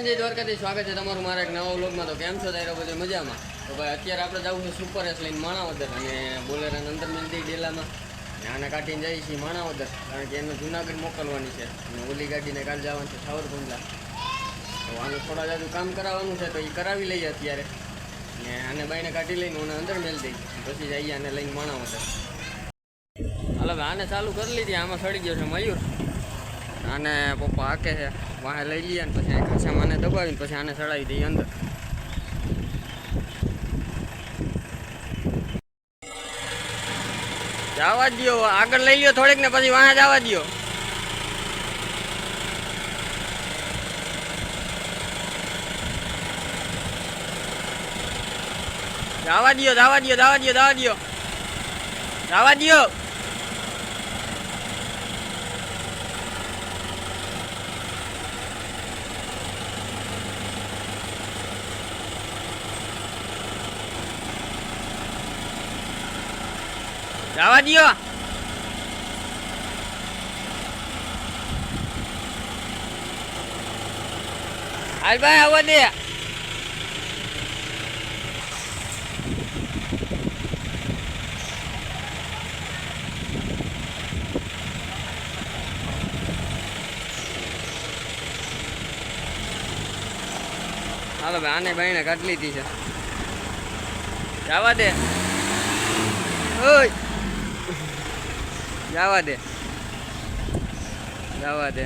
માતાજી સ્વાગત છે તમારું મારા એક નવા વ્લોગમાં તો કેમ છો તારો બધું? મજામાં? તો ભાઈ, અત્યારે આપણે જવું છે સુપર એસ લઈને માણાવદર અને બોલેરાને અંદર મિલતી ડેલામાં. આને કાઢીને જઈએ છીએ માણાવદર, કારણ કે એને જુનાગઢ મોકલવાની છે. અને ઓલી ગાડીને કાલ જવાનું છે સાવરકુંડલા. તો આનું થોડા જાજુ કામ કરાવવાનું છે, તો એ કરાવી લઈએ અત્યારે. ને આને બાઈને કાઢી લઈને હું અંદર મેલ દઈ પછી જઈએ આને લઈને માણાવદર. હાલ હવે આને ચાલુ કરી લીધી, આમાં સડી ગયો છે મયુર. આને પપ્પા હાકે છે. વાહે લઈ લઈએ ને પછી ખાસા આને દબાવીને પછી આને ચડાવી દઈએ અંદર. જવા દો આગળ લઈ લ્યો થોડીક ને પછી વાહ જવા દો જવા દો જવા દો જવા દો જવા દો જવા દો જવા દો હાલ ભાઈ આવવા દે. હાલો ભાઈ, આને ભાઈને કાઢી લીધી છે. જવા દે. ઓય. જવા દે જવા દે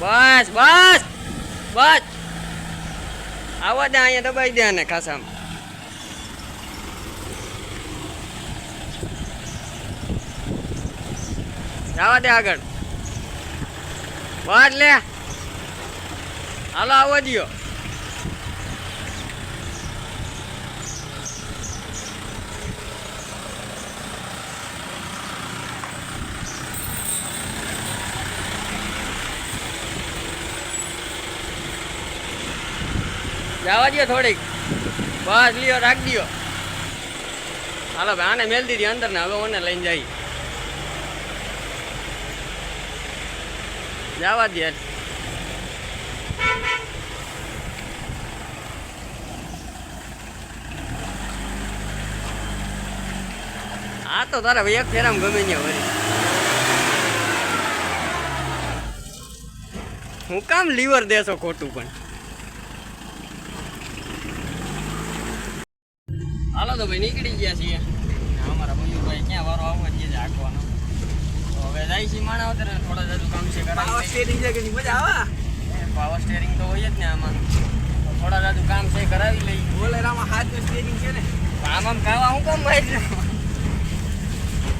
બસ બસ બસ આવવા દે અહીંયા દબાઈ દે ને ખાસામાં જવા દે આગળ બસ લે હાલો આવવા દો જવા દો થોડીક. બસ, લ્યો, રાખ દો હાલો, ભાઈ, આને મેલ દીધી અંદર ને હવે ઓને લઈને જઈ જવા દે આ તો તારે ભાઈ એક ફેરામ ગમે ને વળી. હું કામ લીવર દેશો ખોટું પણ. તો ભાઈ નીકળી ગયા છીએ. અમારા મયુરભાઈ ક્યાં વારો આવવા જ છે આંકવાનો તો હવે જાય છે માણા વધારે થોડા જાજુ કામ છે પાવર સ્ટેરિંગ છે કે નહીં? મજા આવે? પાવર સ્ટેરિંગ તો હોય જ ને આમાં. થોડા જાજુ કામ છે કરાવી લઈ. બોલેરામાં હાથનું સ્ટેરિંગ છે ને? આમ આમ કાવા હું કામ મારી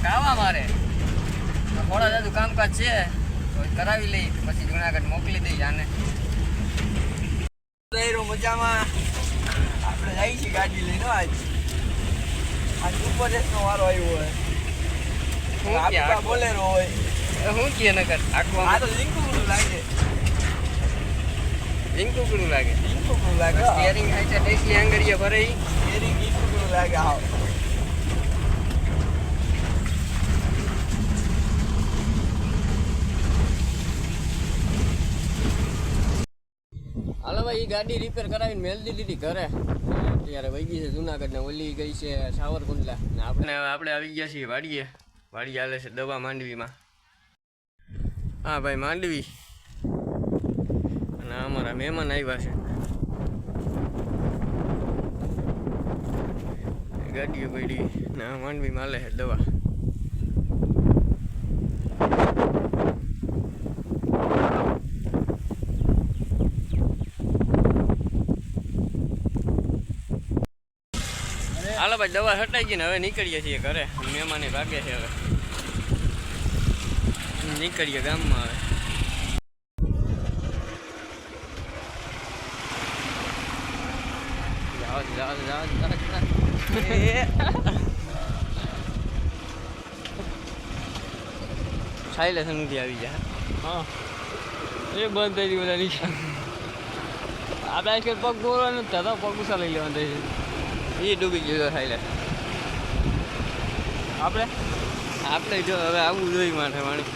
કાવા મારે. થોડા જાજુ કામકાજ છે તો કરાવી લઈ પછી જુનાગઢ મોકલી દઈ આને. મજામાં. આપણે જઈએ છીએ ગાડી લઈને આજ. આજ ઉપર નો વારો આવ્યો હોય. આખું- બોલેરો હોય. હું કે નકર આખું આ તો લીંકુકડું લાગે. ઝીંકુકડું લાગે. લીંકુકડું લાગે સ્ટીયરિંગ થાય છે ટેસલી આંગળીએ ભરે સ્ટીયરિંગ લીંકુકડું લાગે હાવ હાલો ભાઈ એ ગાડી રિપેર કરાવીને મેલ દીધી ઘરે. અત્યારે વહી ગઈ છે જુનાગઢ ને ઓલી ગઈ છે સાવરકુંડલા. ને આપણે આપણે આવી ગયા છીએ વાડીએ. વાડી ચાલે છે દવા માંડવીમાં. હા ભાઈ, માંડવી. અને અમારા મહેમાન આવ્યા છે. ગાડીઓ પડી. ને આ માંડવીમાં હાલે છે દવા. હાલો ભાઈ, દવા હટાઈ ગઈ ને હવે નીકળીએ છીએ ઘરે. મહેમાને ભાગે છે હવે. નીકળીએ ગામમાં હવે. જાઓ જાઓ જાઓ સાયલેશન નથી આવી જાય. હા. એ બંધ થઈ ગયું બધા નીચે. આપણે આજકાલ પગ દોરવા નથી થતા પગ ઉષા લઈ લેવાનું થઈ છે. એ ડૂબી ગયો થાય આપણે? આપણે જો હવે આવવું જોઈએ માથે વાણી.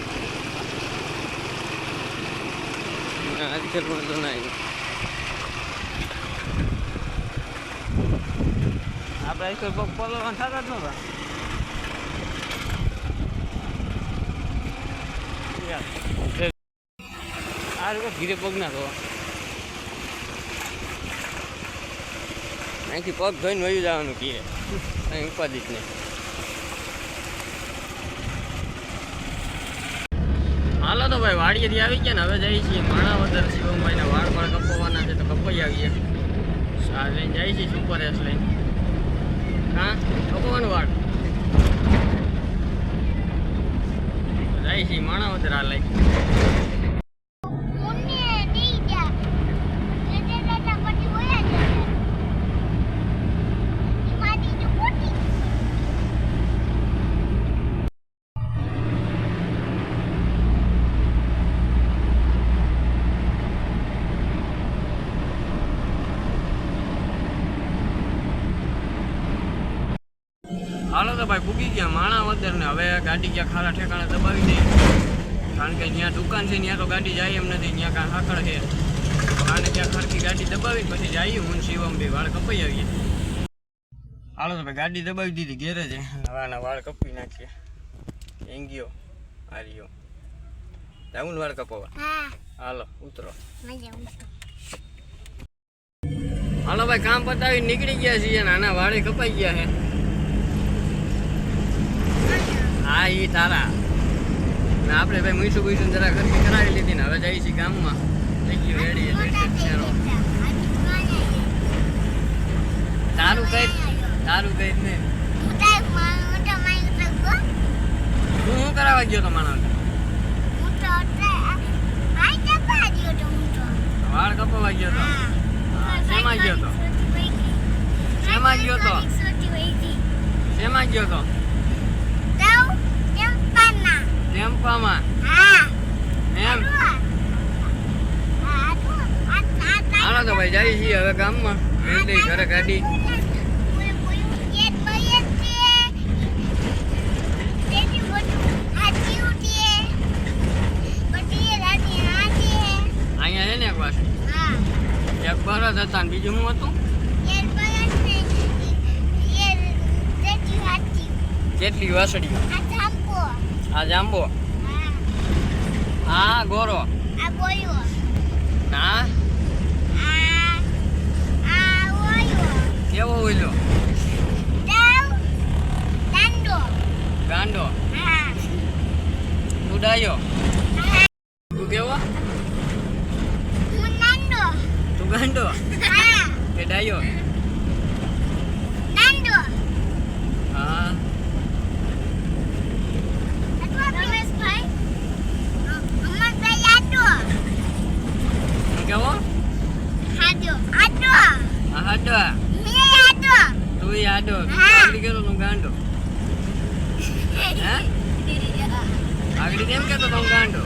આજકાલ તો નહીં. આપણે આજકાલ પગ પલળવા થતા જ નતા આ રીતે ધીરે પગ ના ધોવા અહીંથી પગ ધોઈને વયું જવાનું કીએ અહીં ઉપાધિ નહીં. હાલો તો ભાઈ, વાડીએથી આવી ગયા ને હવે જઈએ છીએ માણાવદર શિવમભાઈને વાળ વાળ કપાવવાના છે તો કપાઈ આવીએ. આ લઈને જઈએ છીએ સુપર એસ લઈને. હા, કપાવવાનું વાળ. જઈએ છીએ માણાવદર આ લઈ મુન્ને નહીં જા લેતે લેતા પછી બોયા જાય ઈ માટી તો ખોટી હાલો તો ભાઈ પૂગી ગયા માણા માણાવદર ને હવે ગાડી ક્યાં ખારા ઠેકાણે દબાવી દઈએ કારણ કે ત્યાં દુકાન છે ત્યાં તો ગાડી જાય એમ નથી. ત્યાં કાંઈ હાકડ છે. આને ત્યાં ખરખી ગાડી દબાવી પછી જઈએ હું શિવમ ભાઈ વાળ કપાઈ આવીએ. હાલો તો ભાઈ ગાડી દબાવી દીધી ગેરેજે હવે આના વાળ કપી નાખીએ. એંગીઓ આર્યો જાઉં વાળ કપાવવા? હાલો ઉતરો. હાલો ભાઈ કામ પતાવી નીકળી ગયા છીએ નાના વાળે કપાઈ ગયા છે. હા એ તારા. ને આપણે ભાઈ મૂઈશું મૂઈશું જરા ખર્ચી કરાવી લીધી ને હવે જઈએ છીએ ગામમાં. થઈ ગયું રેડી તારું કઈ તારું કઈ જ નહીં. તું શું કરાવવા ગયો તો માણસ વાળ કપાવા ગયો તો? શેમાં ગયો તો? શેમાં ગયો તો? શેમાં ગયો તો? ટેમ્પામાં એમ? હાલો તો ભાઈ જઈએ છીએ હવે ગામમાં. એટલે ઘરે ગાડી. અહીંયા છે ને એક વાર? એક બરસ હતા ને બીજું શું હતું? કેટલી વાસળી આ જાંબો. આ ગોરો ના? કેવો ઓઈલો ગાંડો. તું ડાયો તું કેવો? તું ગાંડો? કે ડાયો. હા તું કેવો આ હાડો તું ઈ હાડો તું હા. આગળ કેતો તું ગાંડો? આગળ કેમ કેતો તું ગાંડો?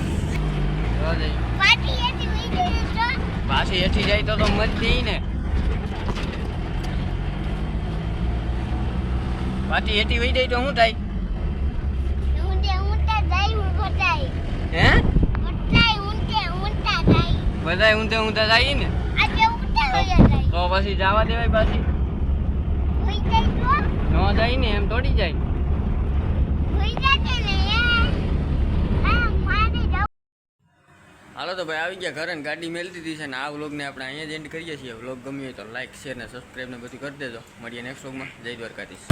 પાછી એઠી જાય તો તો મત ને. પાછી એઠી વહી જાય તો શું થાય? હે? બધાય ઊંધે ઊંધા જાય ને? તો પછી જવા દેવાય પાછી. ન જાય ને, એમ તોડી જાય. હાલો તો ભાઈ, આવી ગયા ઘરે ને ગાડી મેળતી હતી છે ને આ વ્લોગને આપણે અહીંયા જ એન્ડ કરીએ છીએ. વ્લોગ ગમ્યો હોય તો લાઈક શેર ને સબસ્ક્રાઈબ ને બધું કરી દેજો. મળીએ નેક્સ્ટ વ્લોગમાં જય દ્વારકાધીશ.